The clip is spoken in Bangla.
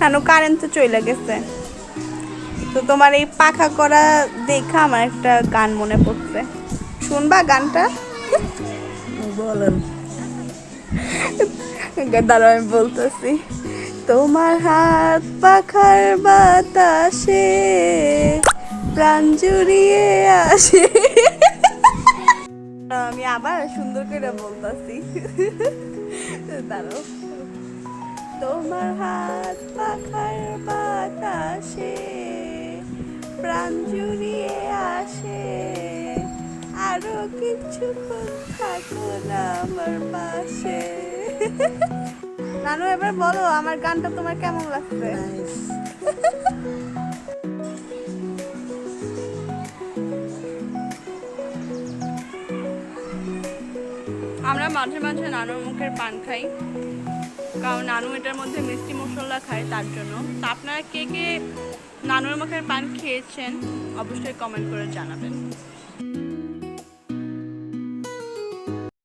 নানু কারেন্ট তো চলে গেছে। তো তোমার এই পাখা করা দেখা আমার একটা গান মনে পড়ছে। শুনবা গানটা? বলেন। দাঁড়া আমি বলতেছি। তোমার হাত পাখার বাতাসে প্রাণ জুড়িয়ে আসে। আমি আবার সুন্দর করে বলতেছি। দাঁড়াও। তোমার হাত পাখার বাতাসে প্রাণ জুড়িয়ে আসে। আরও কিছুক্ষণ থাকো না আমার পাশে। নানু এবার বলো আমার গানটা তোমার কেমন লাগছে? আমরা মাঝে মাঝে নানুর মুখের পান খাই। কারণ নানু এটার মধ্যে মিষ্টি মশলা খায় তার জন্য। তা আপনারা কে কে নানুর মুখের পান খেয়েছেন, অবশ্যই কমেন্ট করে জানাবেন।